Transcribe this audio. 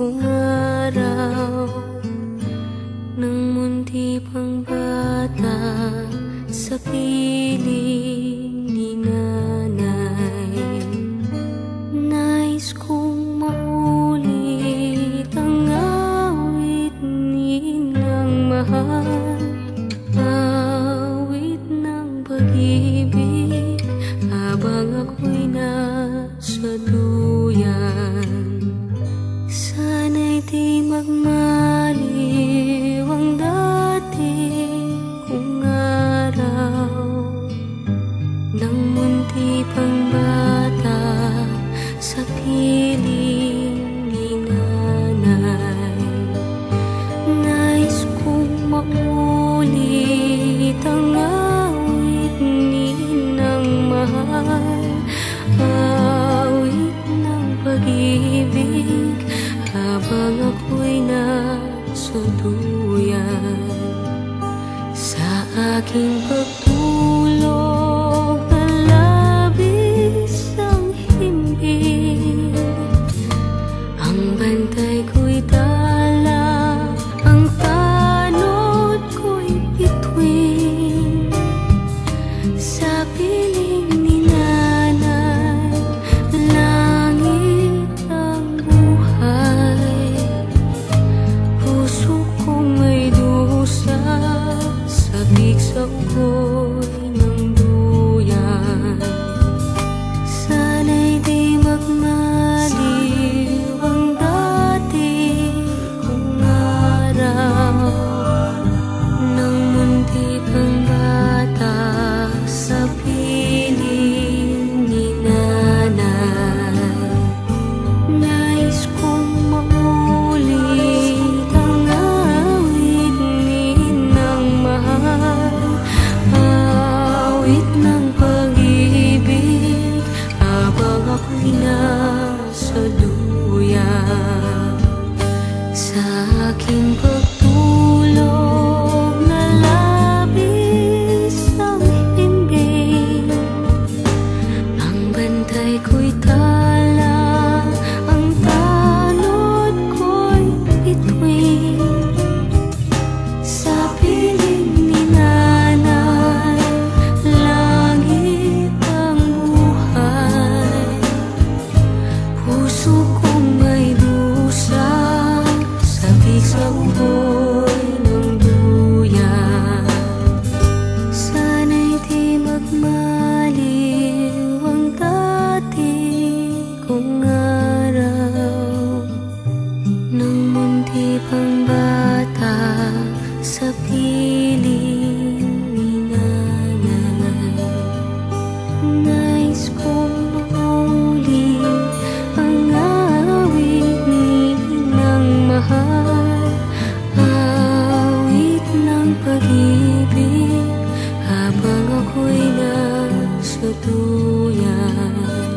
kong araw Nang munti pang bata Sa piling ni nanay Nais kong maulit Ang awit ni ng mahal Habang ako'y nasa doon aking pagtuloy ay nasa sa aking pag- Dati bata sa piling ni nanay Nais kong muli ang awit ni mahal. Awit ng pag-ibig habang ako'y nasa tuyan